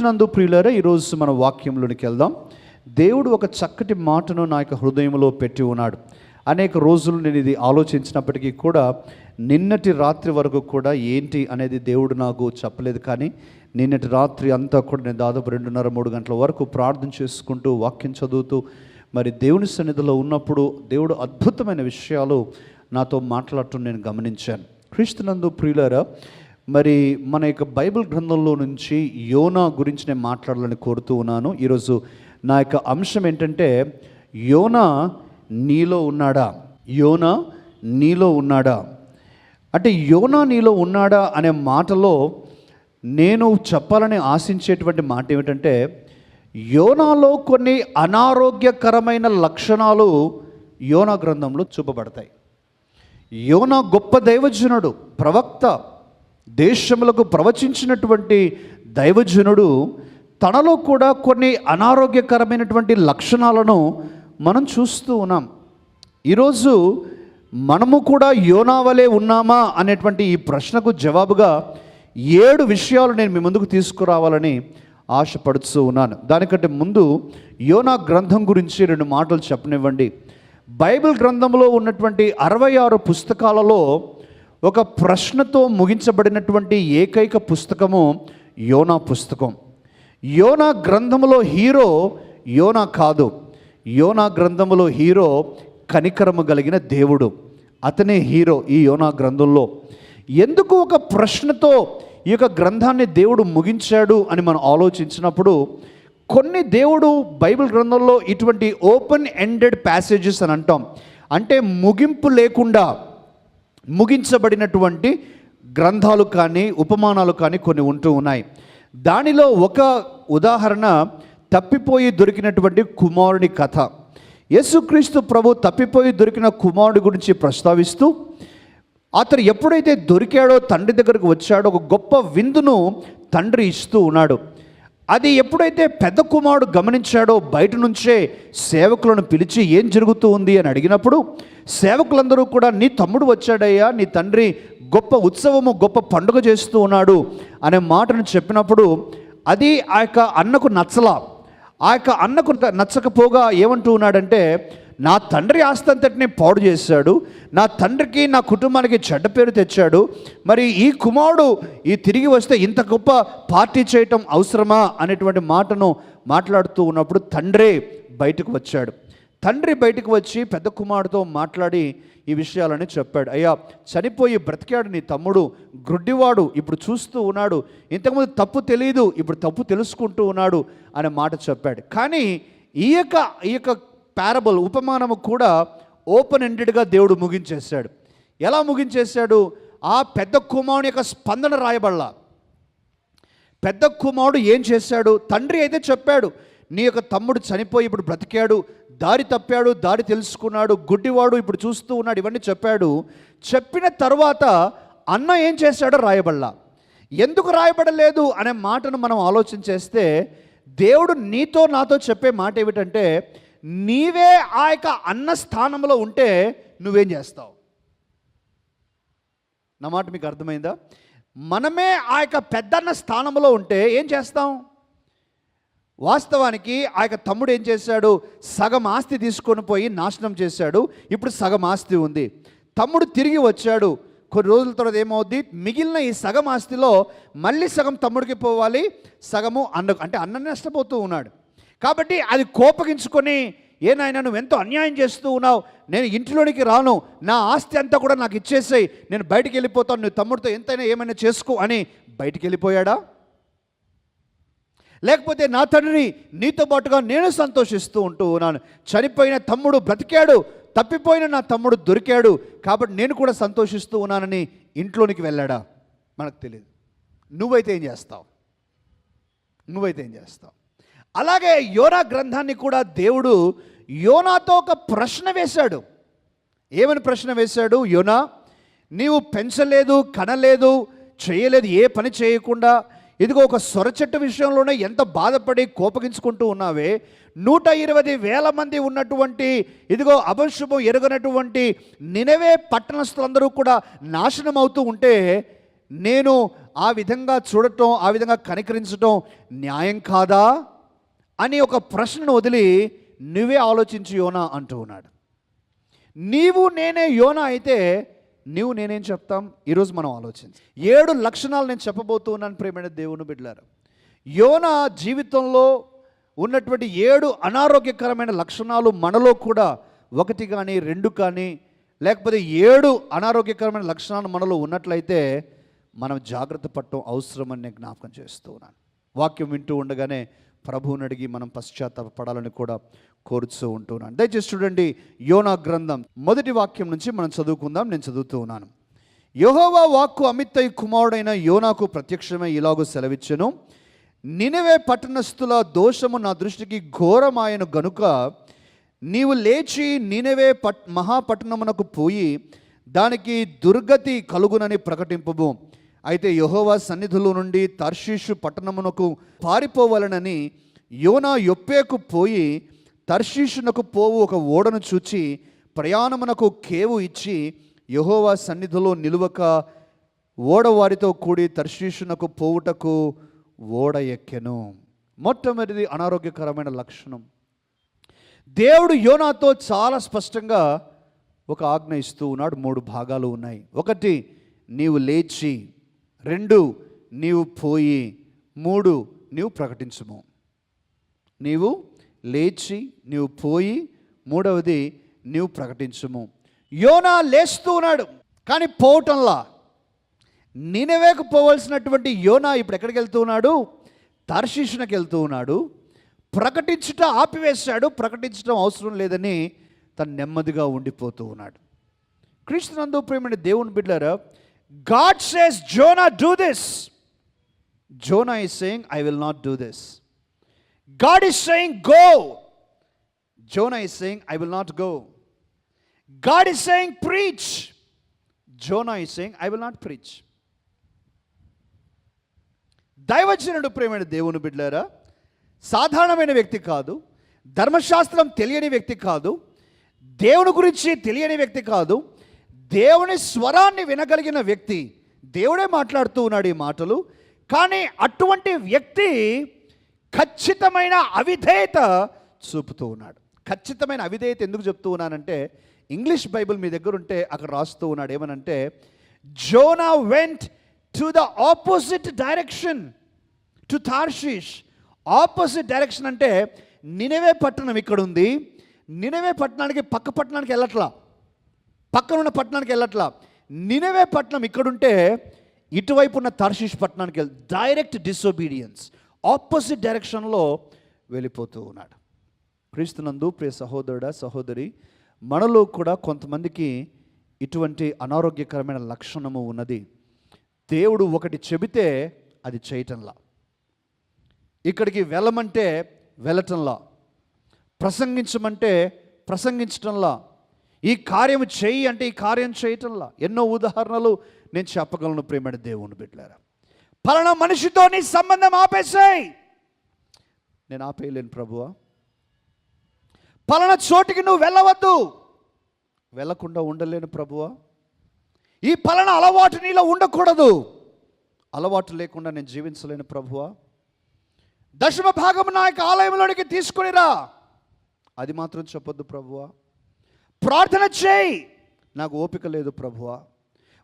క్రీస్తునందు ప్రియులరా ఈరోజు మన వాక్యంలోనికి వెళ్దాం. దేవుడు ఒక చక్కటి మాటను నా యొక్క హృదయంలో పెట్టి ఉన్నాడు. అనేక రోజులు నేను ఇది ఆలోచించినప్పటికీ కూడా నిన్నటి రాత్రి వరకు కూడా ఏంటి అనేది దేవుడు నాకు చెప్పలేదు. కానీ నిన్నటి రాత్రి అంతా కూడా నేను దాదాపు రెండున్నర మూడు గంటల వరకు ప్రార్థన చేసుకుంటూ వాక్యం చదువుతూ మరి దేవుని సన్నిధిలో ఉన్నప్పుడు దేవుడు అద్భుతమైన విషయాలు నాతో మాట్లాడటం నేను గమనించాను. క్రీస్తునందు ప్రియులరా మరి మన యొక్క బైబిల్ గ్రంథంలో నుంచి యోనా గురించి నేను మాట్లాడాలని కోరుతూ ఉన్నాను. ఈరోజు నా యొక్క అంశం ఏంటంటే యోనా నీలో ఉన్నాడా? యోనా నీలో ఉన్నాడా? అంటే యోనా నీలో ఉన్నాడా అనే మాటలో నేను చెప్పాలని ఆశించేటువంటి మాట ఏమిటంటే యోనాలో కొన్ని అనారోగ్యకరమైన లక్షణాలు యోనా గ్రంథంలో చూపబడతాయి. యోనా గొప్ప దైవజనుడు ప్రవక్త దేశములకు ప్రవచించినటువంటి దైవజనుడు తనలో కూడా కొన్ని అనారోగ్యకరమైనటువంటి లక్షణాలను మనం చూస్తూ ఉన్నాం. ఈరోజు మనము కూడా యోనా వలె ఉన్నామా అనేటువంటి ఈ ప్రశ్నకు జవాబుగా ఏడు విషయాలు నేను మీ ముందుకు తీసుకురావాలని ఆశపడుతూ ఉన్నాను. దానికంటే ముందు యోనా గ్రంథం గురించి రెండు మాటలు చెప్పనివ్వండి. బైబిల్ గ్రంథంలో ఉన్నటువంటి అరవై ఆరు పుస్తకాలలో ఒక ప్రశ్నతో ముగించబడినటువంటి ఏకైక పుస్తకము యోనా పుస్తకం. యోనా గ్రంథములో హీరో యోనా కాదు. యోనా గ్రంథములో హీరో కనికరము కలిగిన దేవుడు. అతనే హీరో ఈ యోనా గ్రంథంలో. ఎందుకు ఒక ప్రశ్నతో ఈ యొక్క గ్రంథాన్ని దేవుడు ముగించాడు అని మనం ఆలోచించినప్పుడు కొన్ని దేవుడు బైబిల్ గ్రంథంలో ఇటువంటి ఓపెన్ ఎండెడ్ ప్యాసేజెస్ అని అంటాం. అంటే ముగింపు లేకుండా ముగించబడినటువంటి గ్రంథాలు కానీ ఉపమానాలు కానీ కొన్ని ఉంటూ ఉన్నాయి. దానిలో ఒక ఉదాహరణ తప్పిపోయి దొరికినటువంటి కుమారుని కథ. యేసుక్రీస్తు ప్రభు తప్పిపోయి దొరికిన కుమారుడి గురించి ప్రస్తావిస్తూ అతను ఎప్పుడైతే దొరికాడో తండ్రి దగ్గరకు వచ్చాడో ఒక గొప్ప విందును తండ్రి ఇస్తూ ఉన్నాడు. అది ఎప్పుడైతే పెద్ద కుమారుడు గమనించాడో బయట నుంచే సేవకులను పిలిచి ఏం జరుగుతూ ఉంది అని అడిగినప్పుడు సేవకులందరూ కూడా నీ తమ్ముడు వచ్చాడయ్యా నీ తండ్రి గొప్ప ఉత్సవము గొప్ప పండుగ చేస్తూ ఉన్నాడు అనే మాటను చెప్పినప్పుడు అది ఆ యొక్క అన్నకు నచ్చలా. ఆ యొక్క అన్నకు నచ్చకపోగా ఏమంటూ ఉన్నాడంటే నా తండ్రి ఆస్తి అంతటిని పాడు చేశాడు నా తండ్రికి నా కుటుంబానికి చెడ్డ పేరు తెచ్చాడు. మరి ఈ కుమారుడు ఈ తిరిగి వస్తే ఇంత గొప్ప పార్టీ చేయటం అవసరమా అనేటువంటి మాటను మాట్లాడుతూ ఉన్నప్పుడు తండ్రే బయటకు వచ్చాడు. తండ్రి బయటకు వచ్చి పెద్ద కుమారుడితో మాట్లాడి ఈ విషయాలని చెప్పాడు. అయ్యా చనిపోయి బ్రతికాడు నీ తమ్ముడు గ్రుడ్డివాడు ఇప్పుడు చూస్తూ ఉన్నాడు. ఇంతకుముందు తప్పు తెలియదు ఇప్పుడు తప్పు తెలుసుకుంటూ ఉన్నాడు అనే మాట చెప్పాడు. కానీ ఈ యొక్క ఈ యొక్క పారబుల్ ఉపమానము కూడా ఓపెన్ ఎండెడ్గా దేవుడు ముగించేశాడు. ఎలా ముగించేశాడు? ఆ పెద్ద కుమారుని యొక్క స్పందన రాయబడలా. పెద్ద కుమారుడు ఏం చేశాడు? తండ్రి అయితే చెప్పాడు నీ యొక్క తమ్ముడు చనిపోయి ఇప్పుడు బ్రతికాడు దారి తప్పాడు దారి తెలుసుకున్నాడు గుడ్డివాడు ఇప్పుడు చూస్తూ ఉన్నాడు ఇవన్నీ చెప్పాడు. చెప్పిన తర్వాత అన్న ఏం చేశాడో రాయబడలా. ఎందుకు రాయబడలేదు? అనే మాటను మనం ఆలోచన చేస్తే దేవుడు నీతో నాతో చెప్పే మాట ఏమిటంటే నీవే ఆ యొక్క అన్న స్థానంలో ఉంటే నువ్వేం చేస్తావు? నా మాట మీకు అర్థమైందా? మనమే ఆ యొక్క పెద్దన్న స్థానంలో ఉంటే ఏం చేస్తాం? వాస్తవానికి ఆ యొక్క తమ్ముడు ఏం చేశాడు? సగం ఆస్తి తీసుకొని పోయి నాశనం చేశాడు. ఇప్పుడు సగం ఆస్తి ఉంది. తమ్ముడు తిరిగి వచ్చాడు. కొన్ని రోజుల తర్వాత ఏమవుద్ది? మిగిలిన ఈ సగం ఆస్తిలో మళ్ళీ సగం తమ్ముడికి పోవాలి. సగము అన్న అంటే అన్న నష్టపోతూ ఉన్నాడు. కాబట్టి అది కోపగించుకొని ఏ నాయన నువ్వు ఎంతో అన్యాయం చేస్తూ ఉన్నావు? నేను ఇంటిలోనికి రాను. నా ఆస్తి అంతా కూడా నాకు ఇచ్చేసాయి. నేను బయటికి వెళ్ళిపోతాను. నువ్వు తమ్ముడితో ఎంతైనా ఏమైనా చేసుకో అని బయటికి వెళ్ళిపోయాడా? లేకపోతే నా తండ్రి నీతో పాటుగా నేను సంతోషిస్తూ ఉంటూ ఉన్నాను. చనిపోయిన తమ్ముడు బ్రతికాడు. తప్పిపోయిన నా తమ్ముడు దొరికాడు. కాబట్టి నేను కూడా సంతోషిస్తూ ఉన్నానని ఇంట్లోనికి వెళ్ళాడా? మనకు తెలియదు నువ్వైతే ఏం చేస్తావు? నువ్వైతే ఏం చేస్తావు? అలాగే యోనా గ్రంథాన్ని కూడా దేవుడు యోనాతో ఒక ప్రశ్న వేశాడు. ఏమని ప్రశ్న వేశాడు? యోనా నీవు పెంచలేదు కనలేదు చేయలేదు ఏ పని చేయకుండా ఇదిగో ఒక సొర చెట్టు విషయంలోనే ఎంత బాధపడి కోపగించుకుంటూ ఉన్నావే? నూట ఇరవై వేల మంది ఉన్నటువంటి ఇదిగో అభశుభం ఎరగనటువంటి నినవే పట్టణస్థులందరూ కూడా నాశనం అవుతూ ఉంటే నేను ఆ విధంగా చూడటం ఆ విధంగా కనికరించటం న్యాయం కాదా? అని ఒక ప్రశ్నను వదిలి నువ్వే ఆలోచించి యోనా అంటూ ఉన్నాడు. నీవు నేనే యోనా అయితే నీవు నేనేం చెప్తాం? ఈరోజు మనం ఆలోచించి. ఏడు లక్షణాలు నేను చెప్పబోతూ ఉన్నాను ప్రేమైన దేవుని బిడ్డలారు. యోనా జీవితంలో ఉన్నటువంటి ఏడు అనారోగ్యకరమైన లక్షణాలు మనలో కూడా ఒకటి కానీ రెండు కానీ లేకపోతే ఏడు అనారోగ్యకరమైన లక్షణాలు మనలో ఉన్నట్లయితే మనం జాగ్రత్త పడటం అవసరమని నేను జ్ఞాపకం చేస్తూ ఉన్నాను. వాక్యం వింటూ ఉండగానే ప్రభువుని అడిగి మనం పశ్చాత్తాపడాలని కూడా కోరుతూ ఉంటున్నాను. దయచేసి చూడండి యోనా గ్రంథం మొదటి వాక్యం నుంచి మనం చదువుకుందాం. నేను చదువుతూ ఉన్నాను. యోహోవా వాక్కు అమిత్తయ్య కుమారుడైన యోనాకు ప్రత్యక్షమే ఇలాగూ సెలవిచ్చాను. నినవే పట్టణస్థుల దోషము నా దృష్టికి ఘోరమాయను గనుక నీవు లేచి నినవే పట్ మహాపట్టణమునకు పోయి దానికి దుర్గతి కలుగునని ప్రకటింపము. అయితే యహోవా సన్నిధుల నుండి తర్షీషు పట్టణమునకు పారిపోవాలనని యోనా యొప్పేకు పోయి తర్షీషునకు పోవు ఒక ఓడను చూచి ప్రయాణమునకు కేవు ఇచ్చి యహోవా సన్నిధిలో నిలువక ఓడవారితో కూడి తర్షీషునకు పోవుటకు ఓడ ఎక్కెను. మొట్టమొదటిది అనారోగ్యకరమైన లక్షణం. దేవుడు యోనాతో చాలా స్పష్టంగా ఒక ఆజ్ఞ ఇస్తూ ఉన్నాడు. మూడు భాగాలు ఉన్నాయి. ఒకటి నీవు లేచి రెండు నీవు పోయి మూడు నీవు ప్రకటించుము. నీవు లేచి నీవు పోయి మూడవది నీవు ప్రకటించుము. యోనా లేస్తూ ఉన్నాడు కానీ పోవటంలా. నినవేకు పోవలసినటువంటి యోనా ఇప్పుడు ఎక్కడికి వెళ్తూ ఉన్నాడు? తర్షీషునకి వెళ్తూ ఉన్నాడు. ప్రకటించుట ఆపివేశాడు ప్రకటించడం అవసరం లేదని తను నెమ్మదిగా ఉండిపోతూ ఉన్నాడు. క్రీస్తునందు ప్రేమని దేవుని బిడ్డారా God says Jonah do this Jonah is saying I will not do this God is saying go Jonah is saying I will not go God is saying preach Jonah is saying I will not preach దైవజనుడు ప్రేమైన దేవుని బిడ్డారా సాధారణమైన వ్యక్తి కాదు ధర్మశాస్త్రం తెలియని వ్యక్తి కాదు దేవుని గురించి తెలియని వ్యక్తి కాదు దేవుని స్వరాన్ని వినగలిగిన వ్యక్తి దేవుడే మాట్లాడుతూ ఉన్నాడు ఈ మాటలు. కానీ అటువంటి వ్యక్తి ఖచ్చితమైన అవిధేయత చూపుతూ ఉన్నాడు. ఖచ్చితమైన అవిధేయత ఎందుకు చెప్తూ ఉన్నానంటే ఇంగ్లీష్ బైబిల్ మీ దగ్గర ఉంటే అక్కడ రాస్తూ ఉన్నాడు. ఏమనంటే Jonah went to the opposite direction to Tarshish opposite direction అంటే నినవే పట్టణం ఇక్కడ ఉంది నినవే పట్టణానికి పక్క పట్టణానికి వెళ్ళట్లా. పక్కనున్న పట్టణానికి వెళ్ళట్లా. నినవే పట్టణం ఇక్కడుంటే ఇటువైపు ఉన్న తర్షిష్ పట్టణానికి వెళ్ళి డైరెక్ట్ డిసొబీడియన్స్ ఆపోజిట్ డైరెక్షన్లో వెళ్ళిపోతూ ఉన్నాడు. క్రీస్తునందు ప్రియ సహోదరుడా సహోదరి మనలో కూడా కొంతమందికి ఇటువంటి అనారోగ్యకరమైన లక్షణము ఉన్నది. దేవుడు ఒకటి చెబితే అది చేయటంలా. ఇక్కడికి వెళ్ళమంటే వెళ్ళటంలా. ప్రసంగించమంటే ప్రసంగించటంలా. ఈ కార్యం చేయి అంటే ఈ కార్యం చేయటంలా ఎన్నో ఉదాహరణలు నేను చెప్పగలను ప్రేమడి దేవుని బిడ్డారా పలానా మనిషితో నీ సంబంధం ఆపేసాయి. నేను ఆపేయలేను ప్రభువా. పలానా చోటికి నువ్వు వెళ్ళవద్దు. వెళ్ళకుండా ఉండలేను ప్రభువా. ఈ పలానా అలవాటు నీలో ఉండకూడదు. అలవాటు లేకుండా నేను జీవించలేను ప్రభువా. దశమ భాగం నా యొక్క ఆలయంలోనికి తీసుకునిరా అది మాత్రం చెప్పొద్దు ప్రభువా. ప్రార్థన చేయి. నాకు ఓపిక లేదు ప్రభువా.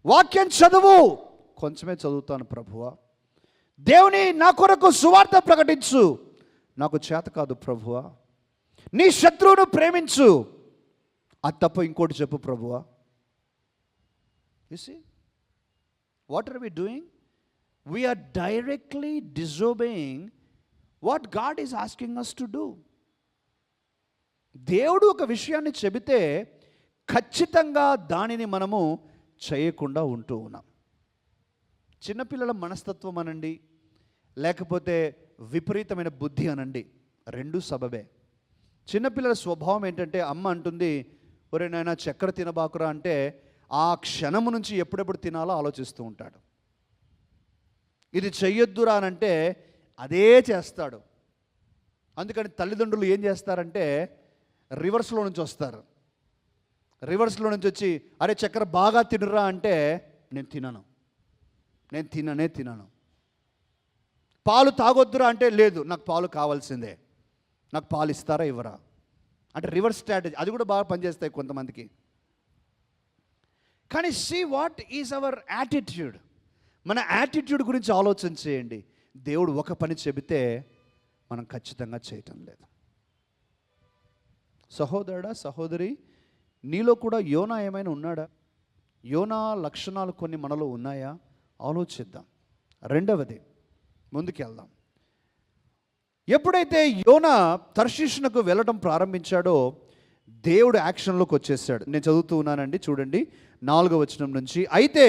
వాక్యం చదువు. కొంచెమే చదువుతాను ప్రభువా. దేవుని నా కొరకు సువార్త ప్రకటించు. నాకు చేత కాదు ప్రభువా. నీ శత్రువును ప్రేమించు. అది తప్ప ఇంకోటి చెప్పు ప్రభువా. See what are we doing we are directly disobeying what God is asking us to do దేవుడు ఒక విషయాన్ని చెబితే ఖచ్చితంగా దానిని మనము చేయకుండా ఉంటూ ఉన్నాం. చిన్నపిల్లల మనస్తత్వం అనండి లేకపోతే విపరీతమైన బుద్ధి అనండి రెండు సబబే. చిన్నపిల్లల స్వభావం ఏంటంటే అమ్మ అంటుంది ఒరే నాయన చక్కెర తినబాకురా అంటే ఆ క్షణము నుంచి ఎప్పుడెప్పుడు తినాలో ఆలోచిస్తూ ఉంటాడు. ఇది చెయ్యొద్దురా అని అంటే అదే చేస్తాడు. అందుకని తల్లిదండ్రులు ఏం చేస్తారంటే రివర్స్లో నుంచి వస్తారు. రివర్స్లో నుంచి వచ్చి అరే చక్కెర బాగా తినురా అంటే నేను తినను. నేను తిననే తినను. పాలు తాగొద్దురా అంటే లేదు నాకు పాలు కావాల్సిందే. నాకు పాలు ఇస్తారా ఇవ్వరా? అంటే రివర్స్ స్ట్రాటజీ అది కూడా బాగా పనిచేస్తాయి కొంతమందికి. కానీ see what is our attitude? మన యాటిట్యూడ్ గురించి ఆలోచన చేయండి. దేవుడు ఒక పని చెబితే మనం ఖచ్చితంగా చేయటం లేదు. సహోదరుడా సహోదరి నీలో కూడా యోనా ఏమైనా ఉన్నాడా? యోనా లక్షణాలు కొన్ని మనలో ఉన్నాయా? ఆలోచిద్దాం. రెండవది ముందుకెళ్దాం. ఎప్పుడైతే యోన తర్షిష్నకు వెళ్ళడం ప్రారంభించాడో దేవుడు యాక్షన్లోకి వచ్చేసాడు. నేను చదువుతూ ఉన్నానండి చూడండి నాలుగో వచనం నుంచి. అయితే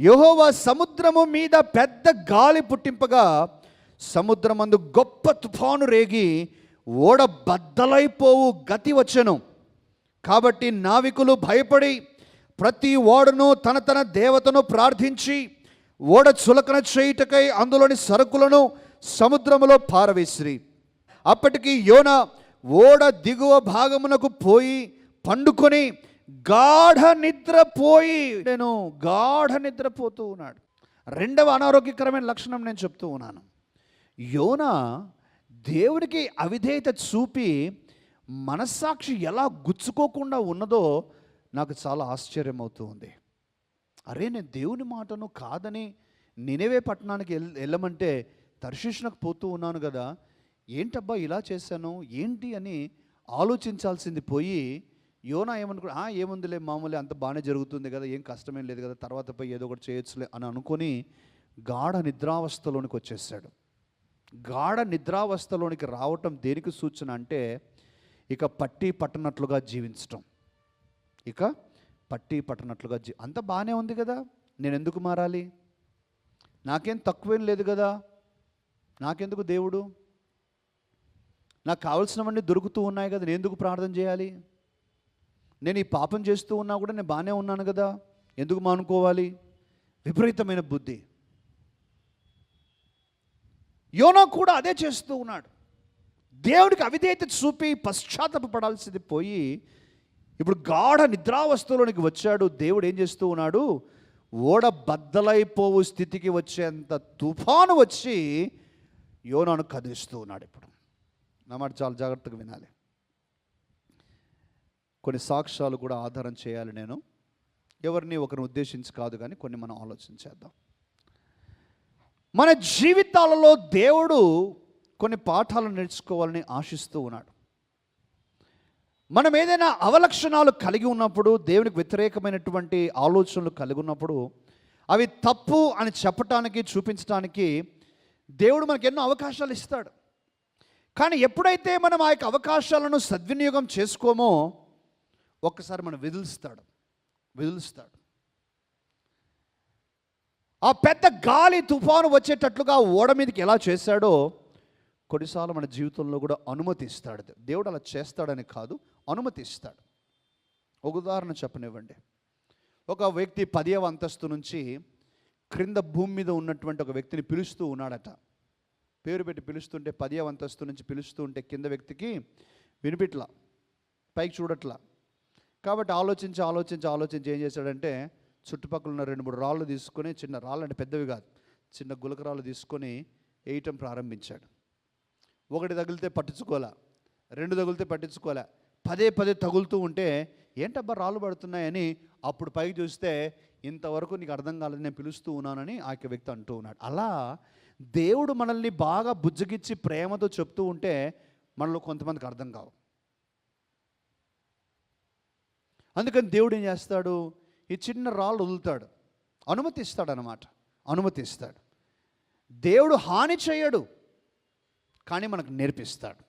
యహోవా సముద్రము మీద పెద్ద గాలి పుట్టింపగా సముద్రమందు గొప్ప తుఫాను రేగి ఓడ బద్దలైపోవు గతి వచ్చెను. కాబట్టి నావికులు భయపడి ప్రతి ఓడను తన తన దేవతను ప్రార్థించి ఓడ చులకన చేయుటకై అందులోని సరుకులను సముద్రములో పారవేసిరి. అప్పటికి యోన ఓడ దిగువ భాగమునకు పోయి పండుకొని గాఢ నిద్రపోయి నేను గాఢ నిద్రపోతూ ఉన్నాడు. రెండవ అనారోగ్యకరమైన లక్షణం నేను చెప్తూ ఉన్నాను. యోన దేవుడికి అవిధేయత చూపి మనస్సాక్షి ఎలా గుచ్చుకోకుండా ఉన్నదో నాకు చాలా ఆశ్చర్యం అవుతూ ఉంది. అరే నేను దేవుని మాటను కాదని నేనేవే పట్టణానికి వెళ్ వెళ్ళమంటే తర్శిష్ణకు పోతూ ఉన్నాను కదా. ఏంటబ్బా ఇలా చేశాను? ఏంటి అని ఆలోచించాల్సింది పోయి యోనా ఏమనుకో "ఆ, ఏముందిలే మామూలే అంత బాగానే జరుగుతుంది కదా ఏం కష్టమేం లేదు కదా తర్వాత పోయి ఏదో ఒకటి చేయొచ్చులే అని అనుకొని గాఢ నిద్రావస్థలోనికి వచ్చేసాడు. గాఢ నిద్రావస్థలోనికి రావటం దేనికి సూచన అంటే ఇక పట్టి పట్టనట్లుగా జీవించటం. ఇక పట్టి పట్టనట్లుగా జీ అంత బాగానే ఉంది కదా నేను ఎందుకు మారాలి? నాకేం తక్కువేం లేదు కదా నాకెందుకు దేవుడు? నాకు కావలసినవన్నీ దొరుకుతూ ఉన్నాయి కదా నేను ఎందుకు ప్రార్థన చేయాలి? నేను ఈ పాపం చేస్తూ ఉన్నా కూడా నేను బాగానే ఉన్నాను కదా ఎందుకు మానుకోవాలి? విపరీతమైన బుద్ధి. యోనా కూడా అదే చేస్తూ ఉన్నాడు. దేవుడికి అవిధేయత చూపి పశ్చాత్తాపడాల్సింది పోయి ఇప్పుడు గాఢ నిద్రావస్థలోనికి వచ్చాడు. దేవుడు ఏం చేస్తూ ఉన్నాడు? ఓడ బద్దలైపోవు స్థితికి వచ్చేంత తుఫాను వచ్చి యోనాను కదిలిస్తూ ఉన్నాడు ఇప్పుడు. నా మాట చాలా జాగ్రత్తగా వినాలి. కొన్ని సాక్ష్యాలు కూడా ఆధారం చేయాలి నేను. ఎవరిని ఒకరిని ఉద్దేశించి కాదు కానీ కొన్ని మనం ఆలోచించేద్దాం మన జీవితాలలో దేవుడు కొన్ని పాఠాలు నేర్చుకోవాలని ఆశిస్తూ ఉన్నాడు. మనం ఏదైనా అవలక్షణాలు కలిగి ఉన్నప్పుడు దేవునికి వ్యతిరేకమైనటువంటి ఆలోచనలు కలిగి ఉన్నప్పుడు అవి తప్పు అని చెప్పటానికి చూపించడానికి దేవుడు మనకు ఎన్నో అవకాశాలు ఇస్తాడు. కానీ ఎప్పుడైతే మనం ఆ యొక్క అవకాశాలను సద్వినియోగం చేసుకోమో ఒక్కసారి మనం విదిలిస్తాడు. విదిలిస్తాడు. ఆ పెద్ద గాలి తుఫాను వచ్చేటట్లుగా ఓడ మీదకి ఎలా చేశాడో కొన్నిసార్లు మన జీవితంలో కూడా అనుమతి ఇస్తాడు దేవుడు అలా చేస్తాడని కాదు అనుమతి ఇస్తాడు ఒక ఉదాహరణ చెప్పనివ్వండి. ఒక వ్యక్తి పదివ అంతస్తు నుంచి క్రింద భూమి మీద ఉన్నటువంటి ఒక వ్యక్తిని పిలుస్తూ ఉన్నాడట. పేరు పెట్టి పిలుస్తుంటే పదియవ అంతస్తు నుంచి పిలుస్తూ ఉంటే కింద వ్యక్తికి వినిపిట్లా పైకి చూడట్లా. కాబట్టి ఆలోచించి ఆలోచించి ఆలోచించి ఏం చేశాడంటే చుట్టుపక్కల ఉన్న రెండు మూడు రాళ్ళు తీసుకొని చిన్న రాళ్ళు అంటే పెద్దవి కాదు చిన్న గులకరాళ్ళు తీసుకొని వేయటం ప్రారంభించాడు. ఒకటి తగిలితే పట్టించుకోలే రెండు తగిలితే పట్టించుకోలే పదే పదే తగులుతూ ఉంటే ఏంటబ్బా రాళ్ళు పడుతున్నాయని? అప్పుడు పైకి చూస్తే ఇంతవరకు నీకు అర్థం కాలేదు నేను పిలుస్తూ ఉన్నానని ఆ యొక్క వ్యక్తి అంటూ ఉన్నాడు. అలా దేవుడు మనల్ని బాగా బుజ్జగిచ్చి ప్రేమతో చెప్తూ ఉంటే మనలో కొంతమందికి అర్థం కావు. అందుకని దేవుడు ఏం చేస్తాడు? ఈ చిన్న రాళ్ళు వదులుతాడు. అనుమతిస్తాడు అనమాట అనుమతిస్తాడు. దేవుడు హాని చేయడు కానీ మనకు నేర్పిస్తాడు.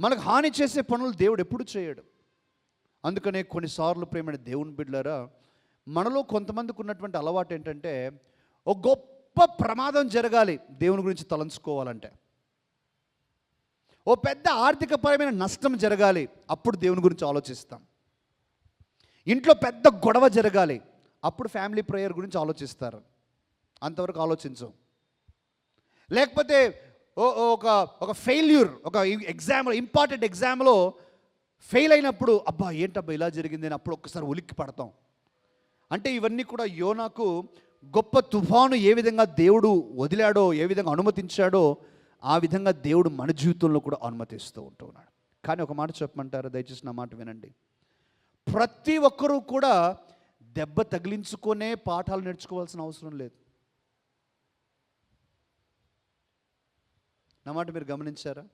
మనకు హాని చేసే పనులు దేవుడు ఎప్పుడు చేయడు. అందుకనే కొన్నిసార్లు ప్రేమైన దేవుని బిడ్డలారా మనలో కొంతమందికి ఉన్నటువంటి అలవాటు ఏంటంటే ఒక గొప్ప ప్రమాదం జరగాలి దేవుని గురించి తలంచుకోవాలంటే. ఓ పెద్ద ఆర్థికపరమైన నష్టం జరగాలి అప్పుడు దేవుని గురించి ఆలోచిస్తాం. ఇంట్లో పెద్ద గొడవ జరగాలి. అప్పుడు ఫ్యామిలీ ప్రేయర్ గురించి ఆలోచిస్తారు. అంతవరకు ఆలోచించం. లేకపోతే ఓ ఓ ఒక ఒక ఫెయిల్యూర్ ఒక ఎగ్జామ్ ఇంపార్టెంట్ ఎగ్జామ్లో ఫెయిల్ అయినప్పుడు అబ్బా ఏంటబ్బా ఇలా జరిగింది అని అప్పుడు ఒక్కసారి ఉలిక్కి పడతాం. అంటే ఇవన్నీ కూడా యోనాకు గొప్ప తుఫాను ఏ విధంగా దేవుడు వదిలాడో ఏ విధంగా అనుమతించాడో ఆ విధంగా దేవుడు మన జీవితంలో కూడా అనుమతిస్తూ ఉంటున్నాడు కానీ ఒక మాట చెప్పమంటారా? దయచేసి నా మాట వినండి. ప్రతి ఒక్కరూ కూడా దెబ్బ తగిలించుకునే పాఠాలు నేర్చుకోవాల్సిన అవసరం లేదు. నా మాట మీరు గమనించారా?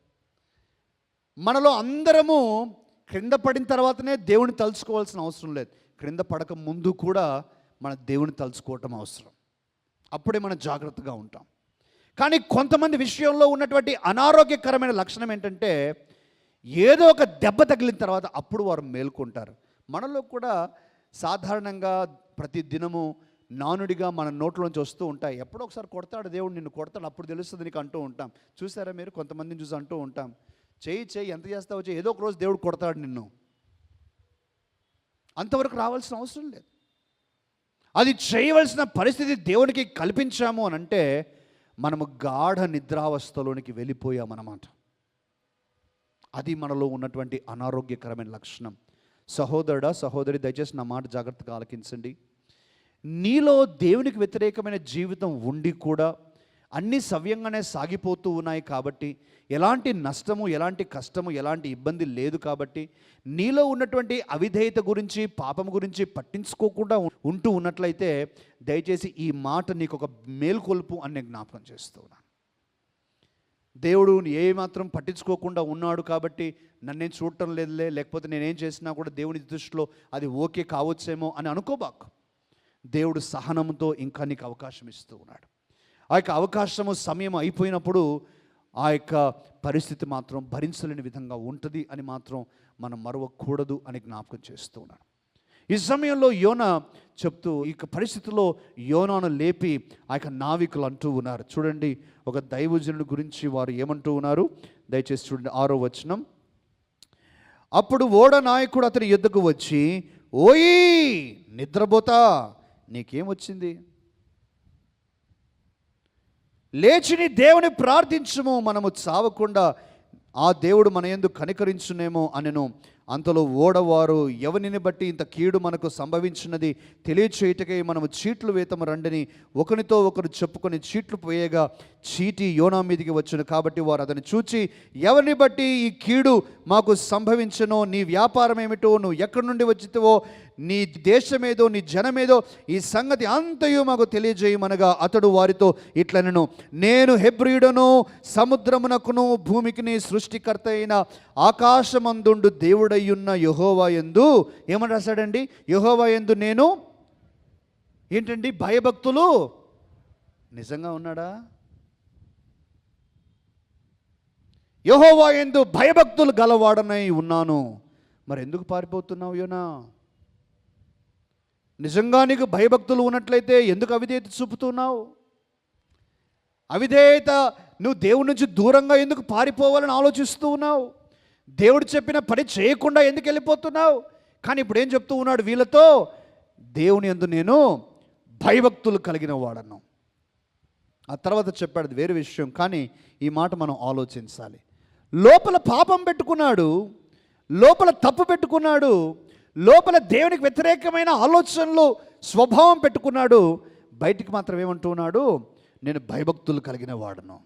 మనలో అందరము క్రింద పడిన తర్వాతనే దేవుని తలుచుకోవాల్సిన అవసరం లేదు. క్రింద పడక ముందు కూడా మన దేవుని తలుచుకోవటం అవసరం. అప్పుడే మనం జాగ్రత్తగా ఉంటాం. కానీ కొంతమంది విషయంలో ఉన్నటువంటి అనారోగ్యకరమైన లక్షణం ఏంటంటే ఏదో ఒక దెబ్బ తగిలిన తర్వాత అప్పుడు వారు మేల్కొంటారు. మనలో కూడా సాధారణంగా ప్రతి దినము నానుడిగా మన నోట్లోంచి వస్తూ ఉంటాయి. ఎప్పుడో ఒకసారి కొడతాడు దేవుడు నిన్ను కొడతాడు అప్పుడు తెలుస్తుంది నీకు అంటూ ఉంటాం. చూసారా మీరు? కొంతమందిని చూసి అంటూ ఉంటాం. చేయి చేయి ఎంత చేస్తావో చేయి ఏదో ఒక రోజు దేవుడు కొడతాడు నిన్ను. అంతవరకు రావాల్సిన అవసరం లేదు. అది చేయవలసిన పరిస్థితి దేవునికి కల్పించాము అని అంటే మనము గాఢ నిద్రావస్థలోనికి వెళ్ళిపోయామన్నమాట. అది మనలో ఉన్నటువంటి అనారోగ్యకరమైన లక్షణం. సహోదరుడా సహోదరి దయచేసి నా మాట జాగ్రత్తగా ఆలకించండి. నీలో దేవునికి వ్యతిరేకమైన జీవితం ఉండి కూడా అన్నీ సవ్యంగానే సాగిపోతూ ఉన్నాయి కాబట్టి ఎలాంటి నష్టము ఎలాంటి కష్టము ఎలాంటి ఇబ్బంది లేదు కాబట్టి నీలో ఉన్నటువంటి అవిధేయత గురించి పాపం గురించి పట్టించుకోకుండా ఉంటూ ఉన్నట్లయితే దయచేసి ఈ మాట నీకు ఒక మేల్కొల్పు అని జ్ఞాపకం చేస్తున్నాను. దేవుడు ఏమాత్రం పట్టించుకోకుండా ఉన్నాడు కాబట్టి నన్నేం చూడటం లేదులే లేకపోతే నేనేం చేసినా కూడా దేవుని దృష్టిలో అది ఓకే కావచ్చేమో అని అనుకోబాకు. దేవుడు సహనంతో ఇంకా నీకు అవకాశం ఇస్తూ ఉన్నాడు. ఆ యొక్క అవకాశము సమయం అయిపోయినప్పుడు ఆ యొక్క పరిస్థితి మాత్రం భరించలేని విధంగా ఉంటుంది అని మాత్రం మనం మరవకూడదు అని జ్ఞాపకం చేస్తూ ఉన్నాడు. ఈ సమయంలో యోన చెప్తూ ఈ పరిస్థితిలో యోనాను లేపి ఆ యొక్క నావికులు అంటూ ఉన్నారు. చూడండి ఒక దైవజనుడి గురించి వారు ఏమంటూ ఉన్నారు? దయచేసి చూడండి ఆరో వచనం. అప్పుడు ఓడ నాయకుడు అతని ఎద్దుకు వచ్చి ఓయి నిద్రపోతా నీకేమొచ్చింది లేచిని దేవుని ప్రార్థించము మనము చావకుండా ఆ దేవుడు మన ఎందు కనికరించునేమో అనెను. అంతలో ఓడవారు ఎవరిని బట్టి ఇంత కీడు మనకు సంభవించినది? తెలియచేయటకై మనము చీట్లు వేతము రండిని. ఒకరితో ఒకరు చెప్పుకొని చీట్లు పోయేగా చీటి యోనా మీదికి వచ్చును. కాబట్టి వారు అతను చూచి ఎవరిని బట్టి ఈ కీడు మాకు సంభవించను? నీ వ్యాపారం ఏమిటో నువ్వు ఎక్కడి నుండి వచ్చితివో? నీ దేశమేదో నీ జనమేదో ఈ సంగతి అంతయు మాకు తెలియజేయమనగా అతడు వారితో ఇట్లనను నేను హెబ్రియుడను సముద్రమునకును భూమికిని సృష్టికర్త అయిన ఆకాశమందుండు దేవుడయ్యున్న యహోవా ఎందు ఏమని రాశాడండి? యహోవా ఎందు నేను ఏంటండి? భయభక్తులు నిజంగా ఉన్నాడా? యహోవా ఎందు భయభక్తులు గలవాడనై ఉన్నాను మరి ఎందుకు పారిపోతున్నావు యోనా? నిజంగా నీకు భయభక్తులు ఉన్నట్లయితే ఎందుకు అవిధేయత చూపుతున్నావు? అవిధేయత నువ్వు దేవుడి నుంచి దూరంగా ఎందుకు పారిపోవాలని ఆలోచిస్తూ ఉన్నావు? దేవుడు చెప్పిన పని చేయకుండా ఎందుకు వెళ్ళిపోతున్నావు? కానీ ఇప్పుడు ఏం చెప్తూ ఉన్నాడు వీళ్ళతో? దేవుని ఎందు నేను భయభక్తులు కలిగిన వాడను. ఆ తర్వాత చెప్పాడు వేరే విషయం కానీ ఈ మాట మనం ఆలోచించాలి. లోపల పాపం పెట్టుకున్నాడు లోపల తప్పు పెట్టుకున్నాడు లోపల దేవునికి వ్యతిరేకమైన ఆలోచనలు స్వభావం పెట్టుకున్నాడు. బయటికి మాత్రం ఏమంటున్నాడు? నేను భయభక్తులు కలిగిన వాడను.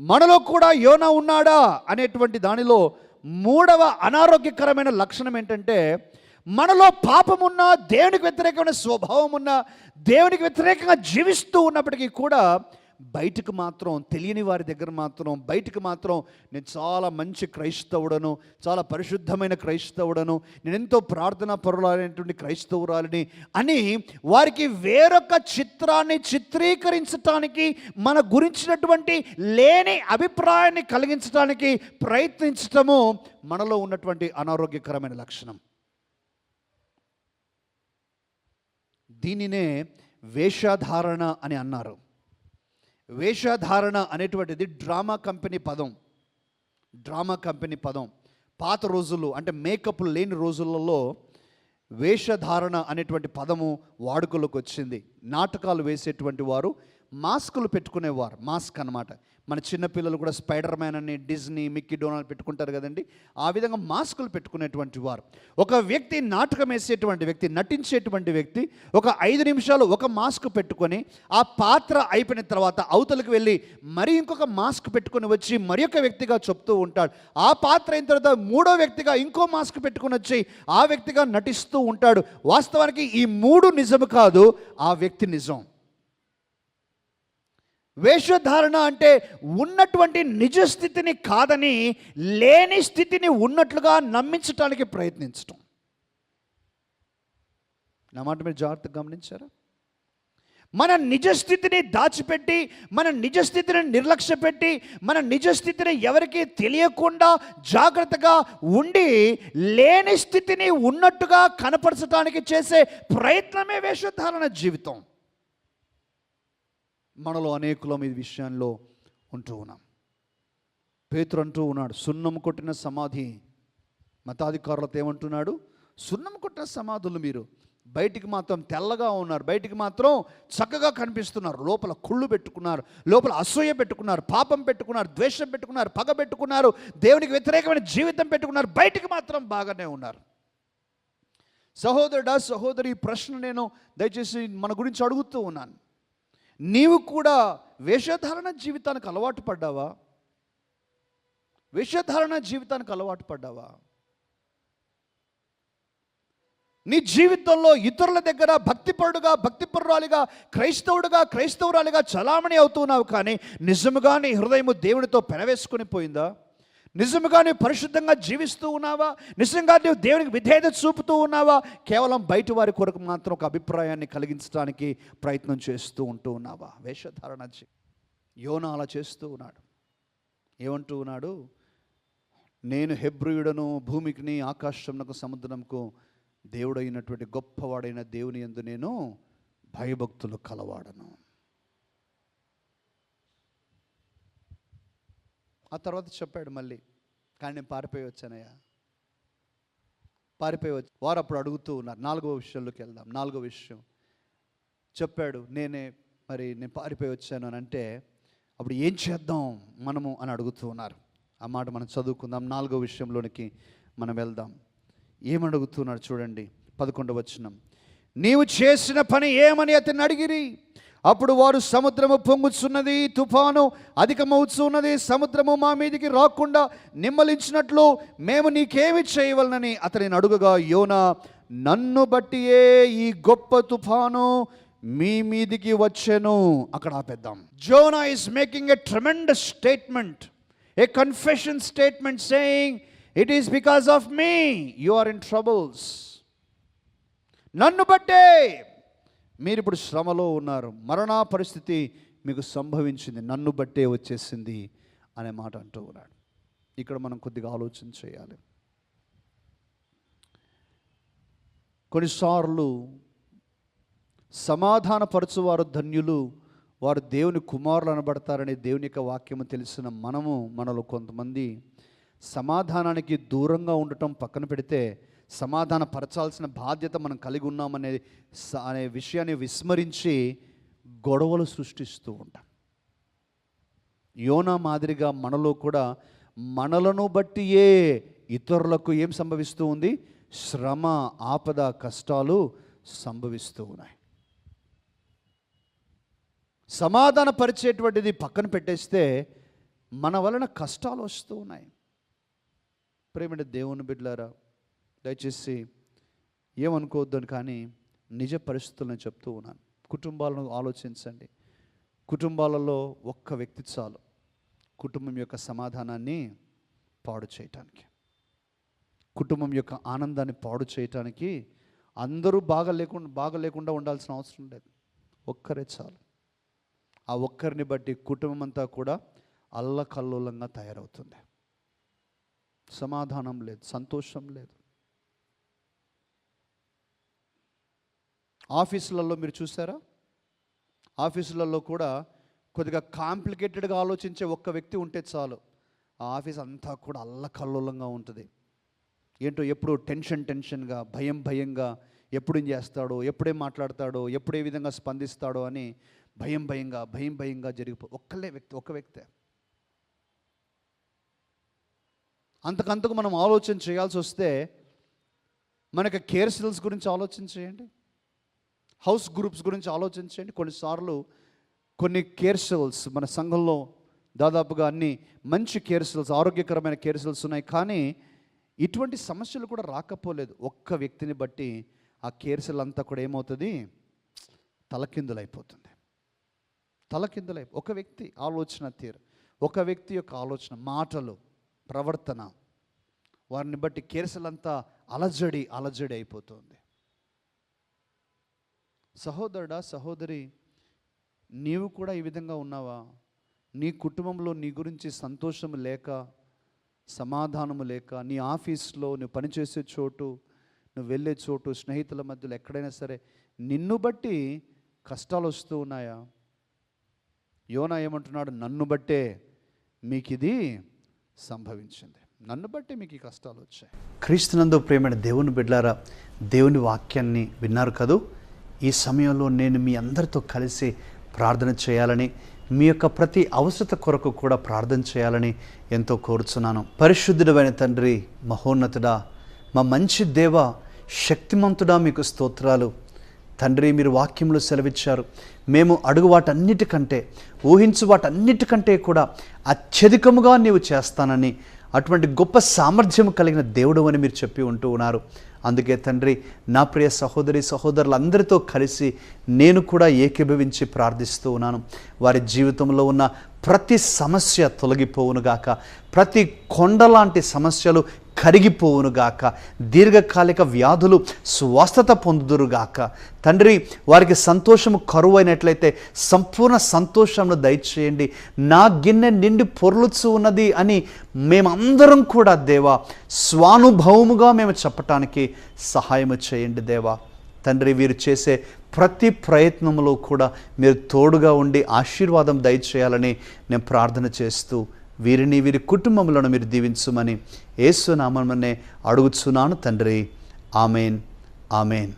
మనలో కూడా యోనా ఉన్నాడా? అనేటువంటి దానిలో మూడవ అనారోగ్యకరమైన లక్షణం ఏంటంటే మనలో పాపం ఉన్నా దేవునికి వ్యతిరేకమైన స్వభావం ఉన్నా దేవునికి వ్యతిరేకంగా జీవిస్తూ ఉన్నప్పటికీ కూడా బయటకు మాత్రం తెలియని వారి దగ్గర మాత్రం బయటకు మాత్రం నేను చాలా మంచి క్రైస్తవుడను చాలా పరిశుద్ధమైన క్రైస్తవుడను నేను ఎంతో ప్రార్థనా పరులైనటువంటి క్రైస్తవురాలిని అని వారికి వేరొక చిత్రాన్ని చిత్రీకరించటానికి మన గురించినటువంటి లేని అభిప్రాయాన్ని కలిగించడానికి ప్రయత్నించటము మనలో ఉన్నటువంటి అనారోగ్యకరమైన లక్షణం. దీనినే వేషధారణ అని అన్నారు. వేషధారణ అనేటువంటిది డ్రామా కంపెనీ పదం. డ్రామా కంపెనీ పదం. పాత రోజుల్లో అంటే మేకప్ లేని రోజులలో వేషధారణ అనేటువంటి పదము వాడుకలోకి వచ్చింది. నాటకాలు వేసేటువంటి వారు మాస్కులు పెట్టుకునేవారు. మాస్క్ అన్నమాట. మన చిన్నపిల్లలు కూడా స్పైడర్ మ్యాన్ అని డిజ్నీ మిక్కీ డొనాల్డ్ పెట్టుకుంటారు కదండి. ఆ విధంగా మాస్కులు పెట్టుకునేటువంటి వారు. ఒక వ్యక్తి నాటకం వేసేటువంటి వ్యక్తి నటించేటువంటి వ్యక్తి ఒక ఐదు నిమిషాలు ఒక మాస్క్ పెట్టుకొని ఆ పాత్ర అయిపోయిన తర్వాత అవతలకు వెళ్ళి మరి ఇంకొక మాస్క్ పెట్టుకొని వచ్చి మరి ఒక వ్యక్తిగా చెప్తూ ఉంటాడు. ఆ పాత్ర అయిన తర్వాత మూడో వ్యక్తిగా ఇంకో మాస్క్ పెట్టుకొని వచ్చి ఆ వ్యక్తిగా నటిస్తూ ఉంటాడు. వాస్తవానికి ఈ మూడు నిజం కాదు ఆ వ్యక్తి నిజం. వేషధారణ అంటే ఉన్నటువంటి నిజ స్థితిని కాదని లేని స్థితిని ఉన్నట్లుగా నమ్మించటానికి ప్రయత్నించటం. నా మాట మీరు జాగ్రత్తగా గమనించారా? మన నిజ స్థితిని దాచిపెట్టి మన నిజ స్థితిని నిర్లక్ష్యపెట్టి మన నిజ స్థితిని ఎవరికీ తెలియకుండా జాగ్రత్తగా ఉండి లేని స్థితిని ఉన్నట్టుగా కనపరచడానికి చేసే ప్రయత్నమే వేషధారణ జీవితం. మనలో అనేకులం ఈ విషయంలో ఉంటూ ఉన్నాం. పేతురు అంటూ ఉన్నాడు సున్నం కొట్టిన సమాధి. మతాధికారులతో ఏమంటున్నాడు సున్నం కొట్టిన సమాధులు మీరు బయటికి మాత్రం తెల్లగా ఉన్నారు బయటికి మాత్రం చక్కగా కనిపిస్తున్నారు. లోపల కుళ్ళు పెట్టుకున్నారు లోపల అసూయ పెట్టుకున్నారు పాపం పెట్టుకున్నారు ద్వేషం పెట్టుకున్నారు పగ పెట్టుకున్నారు దేవునికి వ్యతిరేకమైన జీవితం పెట్టుకున్నారు బయటికి మాత్రం బాగానే ఉన్నారు. సహోదరుడా సహోదరి ప్రశ్న నేను దయచేసి మన గురించి అడుగుతూ ఉన్నాను. నీవు కూడా వేషధారణ జీవితానికి అలవాటు పడ్డావా? వేషధారణ జీవితానికి అలవాటు పడ్డావా? నీ జీవితంలో ఇతరుల దగ్గర భక్తిపరుడుగా భక్తిపరురాలిగా క్రైస్తవుడుగా క్రైస్తవురాలిగా చలామణి అవుతున్నావు కానీ నిజముగా నీ హృదయము దేవునితో పెనవేసుకుని పోయిందా? నిజంగా నువ్వు పరిశుద్ధంగా జీవిస్తూ ఉన్నావా? నిజంగా నీవు దేవునికి విధేయత చూపుతూ ఉన్నావా? కేవలం బయట వారి కొరకు మాత్రం ఒక అభిప్రాయాన్ని కలిగించడానికి ప్రయత్నం చేస్తూ ఉంటూ ఉన్నావా? వేషధారణ జీ- యోన అలా చేస్తూ ఉన్నాడు. ఏమంటూ ఉన్నాడు? నేను హెబ్రియుడను భూమికిని ఆకాశంకు సముద్రంకు దేవుడైనటువంటి గొప్పవాడైన దేవుని యందు నేను భయభక్తులు కలవాడను. ఆ తర్వాత చెప్పాడు మళ్ళీ కానీ నేను పారిపోయి వచ్చానయ్యా. పారిపోయి వచ్చి వారు అప్పుడు అడుగుతూ ఉన్నారు నాలుగో విషయంలోకి వెళ్దాం నాలుగో విషయం. చెప్పాడు నేనే మరి నేను పారిపోయి వచ్చాను అని అంటే అప్పుడు ఏం చేద్దాం మనము అని అడుగుతూ ఉన్నారు. ఆ మాట మనం చదువుకుందాం నాలుగో విషయంలోనికి మనం వెళ్దాం. ఏమడుగుతున్నాడు చూడండి పదకొండవ వచనం. నీవు చేసిన పని ఏమని అతన్ని అడిగిరి? అప్పుడు వారు సముద్రము పొంగుచున్నది తుఫాను అధికమవుతున్నది సముద్రము మా మీదికి రాకుండా నిమ్మలించినట్లు మేము నీకేమి చేయవలనని అతనిని అడుగుగా యోన నన్ను బట్టియే ఈ గొప్ప తుఫాను మీ మీదికి వచ్చెను. అక్కడ ఆపేద్దాం. Jonah is making a tremendous statement a confession statement saying it is because of me you are in troubles నన్ను బట్టే మీరు ఇప్పుడు శ్రమలో ఉన్నారు. మరణా పరిస్థితి మీకు సంభవించింది. నన్ను బట్టే వచ్చేసింది అనే మాట అంటూ ఉన్నాడు. ఇక్కడ మనం కొద్దిగా ఆలోచన చేయాలి. కొన్నిసార్లు సమాధానపరచువారు ధన్యులు వారు దేవుని కుమారులు అనబడతారనే దేవుని యొక్క వాక్యము తెలిసిన మనము మనలో కొంతమంది సమాధానానికి దూరంగా ఉండటం పక్కన పెడితే సమాధాన పరచాల్సిన బాధ్యత మనం కలిగి ఉన్నామనే అనే విషయాన్ని విస్మరించి గొడవలు సృష్టిస్తూ ఉంటాం. యోనా మాదిరిగా మనలో కూడా మనలను బట్టి ఏ ఇతరులకు ఏం సంభవిస్తూ ఉంది? శ్రమ ఆపద కష్టాలు సంభవిస్తూ ఉన్నాయి. సమాధాన పరిచేటువంటిది పక్కన పెట్టేస్తే మన వలన కష్టాలు వస్తూ ఉన్నాయి. ప్రేమిడ దేవుని బిడ్డలారా దయచేసి ఏమనుకోవద్దని కానీ నిజ పరిస్థితులను చెప్తూ ఉన్నాను. కుటుంబాలను ఆలోచించండి. కుటుంబాలలో ఒక్క వ్యక్తి చాలు. కుటుంబం యొక్క సమాధానాన్ని పాడు చేయటానికి. కుటుంబం యొక్క ఆనందాన్ని పాడు చేయటానికి అందరూ బాగా లేకుండా బాగా లేకుండా ఉండాల్సిన అవసరం లేదు. ఒక్కరే చాలు. ఆ ఒక్కరిని బట్టి కుటుంబం అంతా కూడా అల్లకల్లోలంగా తయారవుతుంది. సమాధానం లేదు సంతోషం లేదు. ఆఫీసులలో మీరు చూసారా? ఆఫీసులలో కూడా కొద్దిగా కాంప్లికేటెడ్గా ఆలోచించే ఒక్క వ్యక్తి ఉంటే చాలు. ఆ ఆఫీస్ అంతా కూడా అల్లకల్లోలంగా ఉంటుంది. ఏంటో ఎప్పుడు టెన్షన్ టెన్షన్గా భయం భయంగా ఎప్పుడేం చేస్తాడో ఎప్పుడేం మాట్లాడతాడో ఎప్పుడే విధంగా స్పందిస్తాడో అని భయం భయంగా భయం భయంగా జరిగిపో ఒక్కలే వ్యక్తి ఒక వ్యక్తే. అంతకంతకు మనం ఆలోచన చేయాల్సి వస్తే మనకి కేర్ సెల్స్ గురించి ఆలోచన చేయండి. హౌస్ గ్రూప్స్ గురించి ఆలోచించండి. కొన్నిసార్లు కొన్ని కేర్ సెల్స్ మన సంఘంలో దాదాపుగా అన్ని మంచి కేర్ సెల్స్ ఆరోగ్యకరమైన కేర్ సెల్స్ ఉన్నాయి. కానీ ఇటువంటి సమస్యలు కూడా రాకపోలేదు. ఒక్క వ్యక్తిని బట్టి ఆ కేర్ సెల్ అంతా కూడా ఏమవుతుంది? తలకిందులైపోతుంది. తలకిందులై ఒక వ్యక్తి ఆలోచన తీరు ఒక వ్యక్తి యొక్క ఆలోచన మాటలు ప్రవర్తన వారిని బట్టి కేరసలంతా అలజడి అలజడి అయిపోతుంది. సహోదరుడా సహోదరి నీవు కూడా ఈ విధంగా ఉన్నావా? నీ కుటుంబంలో నీ గురించి సంతోషం లేక సమాధానము లేక నీ ఆఫీస్లో నువ్వు పనిచేసే చోటు నువ్వు వెళ్ళే చోటు స్నేహితుల మధ్యలో ఎక్కడైనా సరే నిన్ను బట్టి కష్టాలు వస్తూ ఉన్నాయా? యోనా ఏమంటున్నాడు? నన్ను బట్టే మీకు ఇది సంభవించింది. నన్ను బట్టే మీకు ఈ కష్టాలు వచ్చాయి. క్రీస్తునందు ప్రేమైన దేవుని బిడ్డారా దేవుని వాక్యాన్ని విన్నారు కదూ? ఈ సమయంలో నేను మీ అందరితో కలిసి ప్రార్థన చేయాలని మీ యొక్క ప్రతి అవసరత కొరకు కూడా ప్రార్థన చేయాలని ఎంతో కోరుచున్నాను. పరిశుద్ధుడమైన తండ్రి మహోన్నతుడా మా మంచి దేవ శక్తిమంతుడా మీకు స్తోత్రాలు. తండ్రి మీరు వాక్యంలో సెలవిచ్చారు. మేము అడుగు వాటన్నిటికంటే ఊహించు వాటన్నిటికంటే కూడా అత్యధికముగా నీవు చేస్తానని అటువంటి గొప్ప సామర్థ్యం కలిగిన దేవుడు అని మీరు చెప్పి ఉంటూ ఉన్నారు. అందుకే తండ్రి నా ప్రియ సహోదరి సహోదరులందరితో కలిసి నేను కూడా ఏకీభవించి ప్రార్థిస్తూ ఉన్నాను. వారి జీవితంలో ఉన్న ప్రతి సమస్య తొలగిపోవునుగాక ప్రతి కొండలాంటి సమస్యలు కరిగిపోవునుగాక దీర్ఘకాలిక వ్యాధులు స్వస్థత పొందుదురుగాక తండ్రి వారికి సంతోషము కరువైనట్లయితే సంపూర్ణ సంతోషంను దయచేయండి. నా గిన్నె నిండి పొర్లుచు ఉన్నది అని మేమందరం కూడా దేవా స్వానుభవముగా మేము చెప్పటానికి సహాయము చేయండి దేవా. తండ్రి వీరు చేసే ప్రతి ప్రయత్నంలో కూడా మీరు తోడుగా ఉండి ఆశీర్వాదం దయచేయాలని నేను ప్రార్థన చేస్తూ వీరిని వీరి కుటుంబములను మీరు దీవించమని ఏసునామనే అడుగుచున్నాను తండ్రి. ఆమెన్. ఆమెన్.